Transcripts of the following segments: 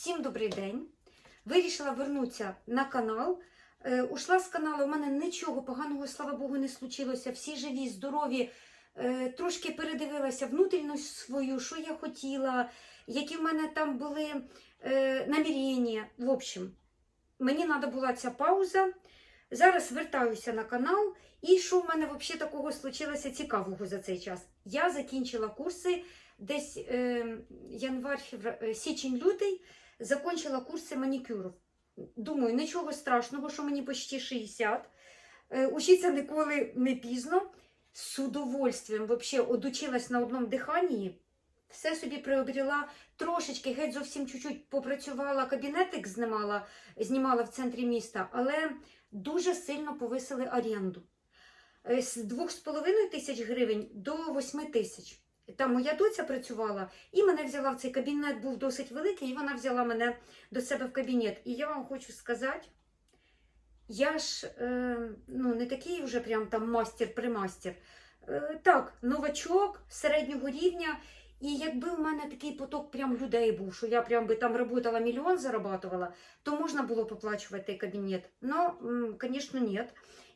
Всім добрий день. Вирішила вернутися на канал. Е, ушла з каналу, у мене нічого поганого, слава Богу, не случилося. Всі живі, здорові. Е, трошки передивилася внутрішність свою, що я хотіла, які в мене там були е, намірення. В общем, мені треба була ця пауза. Зараз вертаюся на канал. І що в мене взагалі такого случилося цікавого за цей час? Я закінчила курси десь е, январь, февра... е, закінчила курси манікюру. Думаю, нічого страшного, що мені почти 60. Е, учиться ніколи не пізно. З удовольствием вообще одучилась на одному диханні. Все собі приобрела трошечки, геть зовсім чуть-чуть попрацювала, кабінетик знімала, знімала в центрі міста, але дуже сильно повисили оренду. Е, З 2,5 тисяч гривень до 8 тисяч. Там моя доця працювала, і мене взяла в цей кабінет, був досить великий, і вона взяла мене до себе в кабінет. І я вам хочу сказати, я ж е, ну, не такий вже прям там мастер-примастер. Е, так, новачок середнього рівня. І якби у мене такий поток прям людей був, що я прям би там працювала мільйон зарабатувала, то можна було поплачувати кабінет. Ну, звісно, ні.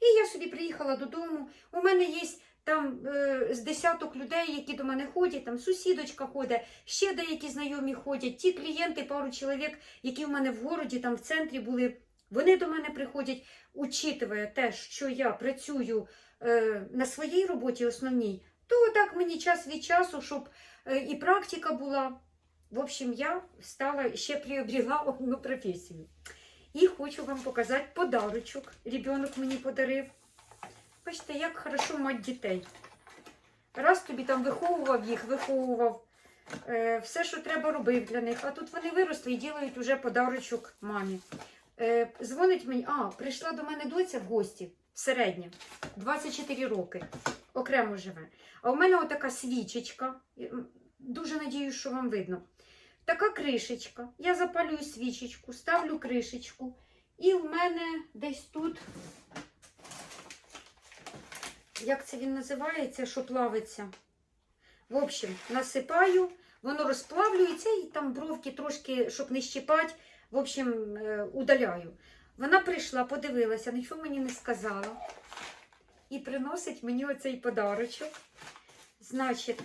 І я собі приїхала додому. У мене є там е, з десяток людей, які до мене ходять, там сусідочка ходить, ще деякі знайомі ходять. Ті клієнти, пару чоловік, які в мене в городі, там в центрі були, вони до мене приходять, учитывая те, що я працюю е, на своїй роботі основній, то так мені час від часу, щоб е, і практика була. В общем, я стала ще приобрела одну професію. І хочу вам показати подарочок. Ребенок мені подарив. Бачите, як хорошо мати дітей. Раз тобі там виховував їх, виховував, е, все, що треба робив для них. А тут вони виросли і ділають уже подарочок мамі. Е, дзвонить мені, а, прийшла до мене доця в гості, середня, 24 роки, окремо живе. А у мене отака свічечка. Дуже надіюсь, що вам видно. Така кришечка. Я запалюю свічечку, ставлю кришечку. І в мене десь тут як це він називається, що плавиться. В общем, насипаю, воно розплавлюється і там бровки трошки, щоб не щипати, в общем, е, удаляю. Вона прийшла, подивилася, нічого мені не сказала. І приносить мені оцей подарочок. Значить,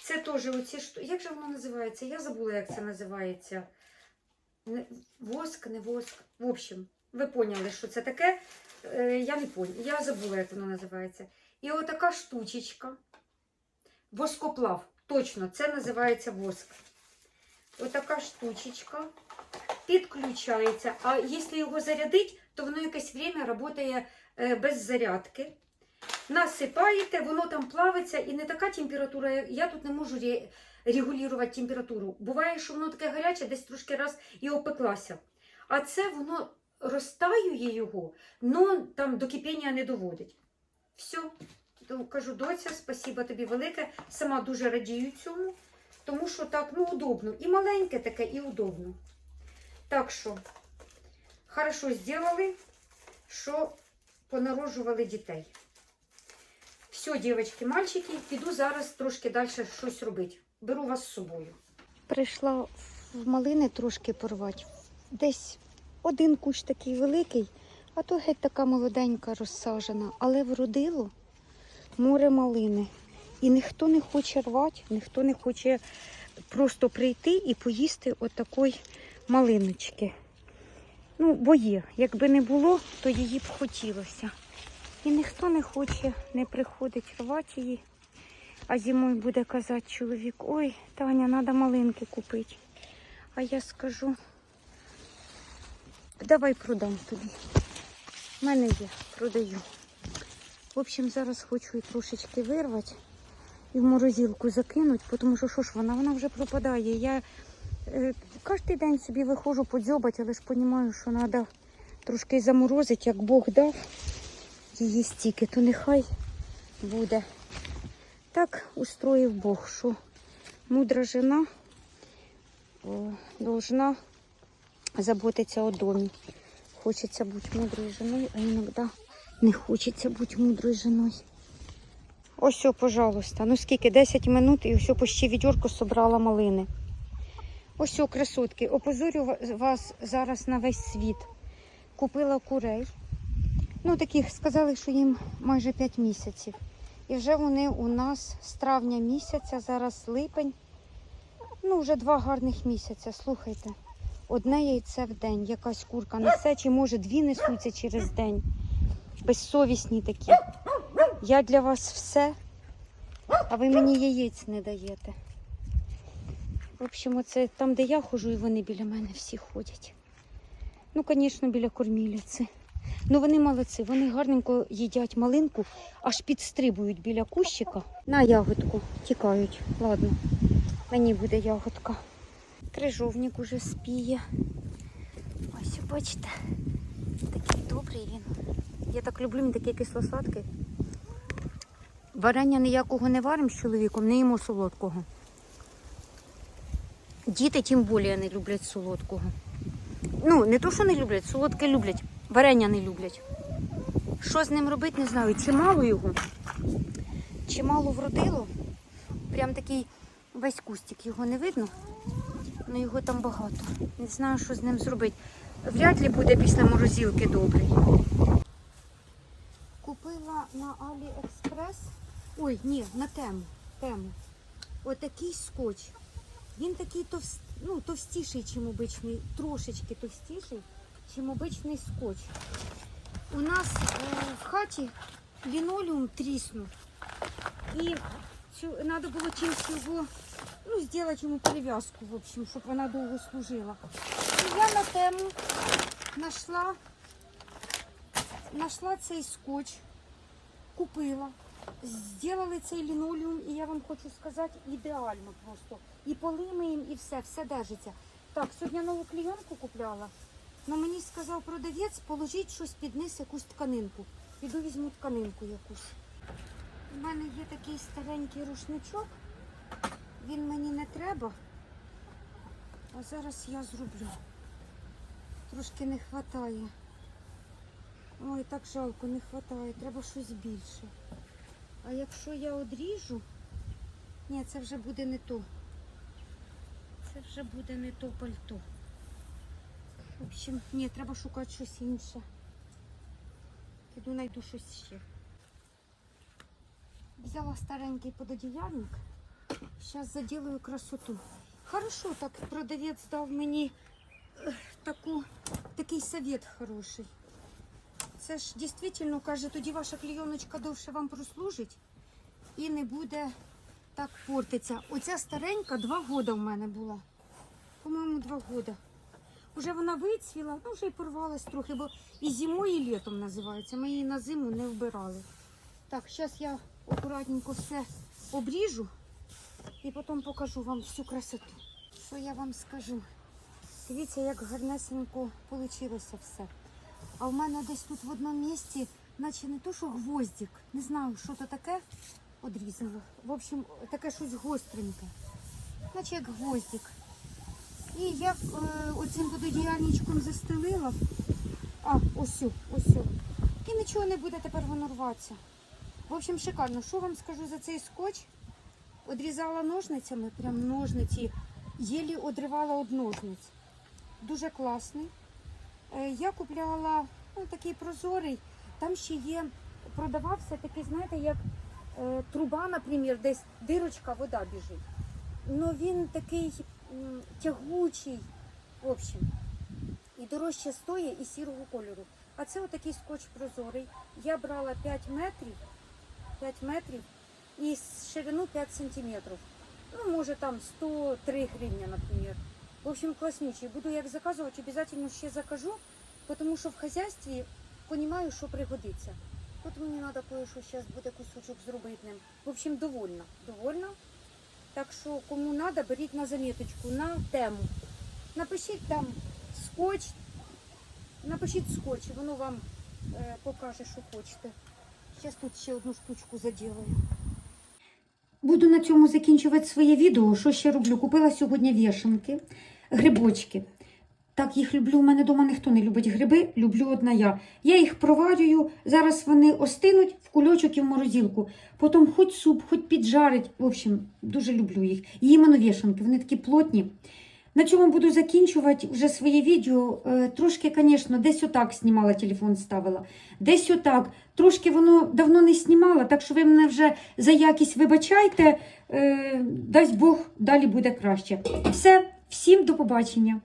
це теж оці. Як же воно називається? Я забула, як це називається. Воск, не воск. В общем, ви поняли, що це таке. Е, Я не поняла. Я забула, як воно називається. І отака штучечка. Воскоплав. Точно, це називається воск. Отака штучечка підключається. А якщо його зарядити, то воно якесь время працює е, без зарядки. Насипаєте, воно там плавиться і не така температура. Я тут не можу регулювати температуру. Буває, що воно таке гаряче, десь трошки раз і опеклася. А це воно розтаює його, але там до кипіння не доводить. Все. То кажу, доця, спасіба тобі велике. Сама дуже радію цьому, тому що так, ну, удобно. І маленьке таке, і удобно. Так що, хорошо зробили, що понароджували дітей. Все, дівчатки, мальчики, піду зараз трошки далі щось робити. Беру вас з собою. Прийшла в малини трошки порвати. Десь один кущ такий великий, а то геть така молоденька розсаджена, але вродило море малини. І ніхто не хоче рвати, ніхто не хоче просто прийти і поїсти отакої малиночки. Ну, бо є. Якби не було, то її б хотілося. І ніхто не хоче, не приходить рвати її. А зимою буде казати чоловік, ой, Таня, треба малинки купити. А я скажу, давай продам тобі. У мене є, продаю. В общем, зараз хочу і трошечки вирвати і в морозилку закинути, тому що що ж вона, вона вже пропадає. Я е, кожен день собі виходжу подзьобати, але ж розумію, що треба трошки заморозити, як Бог дав її стільки, то нехай буде. Так устроїв Бог, що мудра жена должна заботитися о домі. Хочеться бути мудрою жіною, а іноді не хочеться бути мудрою жіною. Ось, пожалуйста. Ну скільки? 10 минут і все почти відьорку собрала малини. Ось красотки, опозорю вас зараз на весь світ. Купила курей. Ну, таких сказали, що їм майже 5 місяців. І вже вони у нас з травня місяця, зараз липень. Ну, вже два гарних місяця. Слухайте, одне яйце в день, якась курка несе, чи може дві несуться через день. Безсовісні такі. Я для вас все, а ви мені яєць не даєте. В общем, оце там, де я ходжу, і вони біля мене всі ходять. Ну, звісно, біля кормілиці. Ну, вони молодці, вони гарненько їдять малинку, аж підстрибують біля кущика. На ягодку тікають. Ладно, мені буде ягодка. Крижовник уже спіє. Ось, бачите, такий добрий він. Я так люблю, він такий кисло-сладкий. Варення ніякого не варимо з чоловіком, не їмо солодкого. Діти тим більше не люблять солодкого. Ну, не то, що не люблять, солодке люблять, варення не люблять. Що з ним робити, не знаю. Чи мало його, чи мало вродило. Прям такий весь кустик, його не видно, але його там багато. Не знаю, що з ним зробити. Вряд ли буде після морозилки добрий. Купила на Аліекспрес. Ой, ні, на тему. тему. Отакий скотч. Він такий товс... ну, товстіший, чим обичний, трошечки товстіший, чим обичний скотч. У нас е, в хаті лінолеум тріснув. І треба було чимось його, ну, зробити йому перев'язку, в общем, щоб вона довго служила. І я на тему знайшла, знайшла цей скотч, купила. Зробили цей лінолеум, і я вам хочу сказати, ідеально просто. І поли миємо, і все, все держиться. Так, сьогодні нову клійонку купляла. Ну мені сказав продавець, положіть щось під низ, якусь тканинку. Піду візьму тканинку якусь. У мене є такий старенький рушничок. Він мені не треба. А зараз я зроблю. Трошки не вистачає. Ой, так жалко, не вистачає. Треба щось більше. А якщо я одріжу, ні, це вже буде не то. Це вже буде не то пальто. В общем, ні, треба шукати щось інше. Піду знайду щось ще. Взяла старенький пододіяльник. Зараз заділаю красоту. Хорошо, так продавець дав мені таку, такий совет хороший. Це ж дійсно каже, тоді ваша клійоночка довше вам прослужить і не буде так портиться. Оця старенька два года в мене була. По-моєму, два года. Уже вона вицвіла, ну вже й порвалась трохи, бо і зимою, і літом називається. Ми її на зиму не вбирали. Так, зараз я акуратненько все обріжу і потім покажу вам всю красоту. Що я вам скажу? Дивіться, як гарнесенько вийшло все. А в мене десь тут в одному місці, наче не то, що гвоздик, не знаю, що то таке одрізало. В общем, таке щось гостреньке, наче як гвоздик. І я е, оцим вододіяльничком застелила. А, ось, ось. І нічого не буде тепер воно рватися. В общем, шикарно. Що вам скажу за цей скотч? Одрізала ножницями, прям ножниці, єлі одривала од ножниць. Дуже класний. Е, Я купляла ну, такий прозорий. Там ще є, продавався такий, знаєте, як е, труба, наприклад, десь дирочка, вода біжить. Ну він такий м, тягучий, в общем. І дорожче стоїть і сірого кольору. А це отакий скотч прозорий. Я брала 5 метрів, 5 метрів і ширину 5 сантиметрів. Ну, може там 103 гривня, наприклад. В общем, класнючий. Буду як заказувати, обов'язково ще закажу, тому що в хазяйстві розумію, що пригодиться. Тут мені треба кое-що зараз буде кусочок зробити. В общем, довольна. Довольна. Так що, кому треба, беріть на заміточку, на тему. Напишіть там скотч, напишіть скотч, воно вам е, покаже, що хочете. Зараз тут ще одну штучку заділаю. Буду на цьому закінчувати своє відео. Що ще роблю? Купила сьогодні вішенки, грибочки. Так, їх люблю. У мене вдома ніхто не любить гриби, люблю одна я. Я їх проварюю, зараз вони остинуть в кульочок і в морозилку. Потім хоч суп, хоч піджарить. В общем, дуже люблю їх. І іменно вішенки, вони такі плотні. На цьому буду закінчувати вже своє відео. Е, Трошки, звісно, десь отак знімала телефон, ставила. Десь отак. Трошки воно давно не знімала, так що ви мене вже за якість вибачайте. Е, Дасть Бог, далі буде краще. Все, всім до побачення.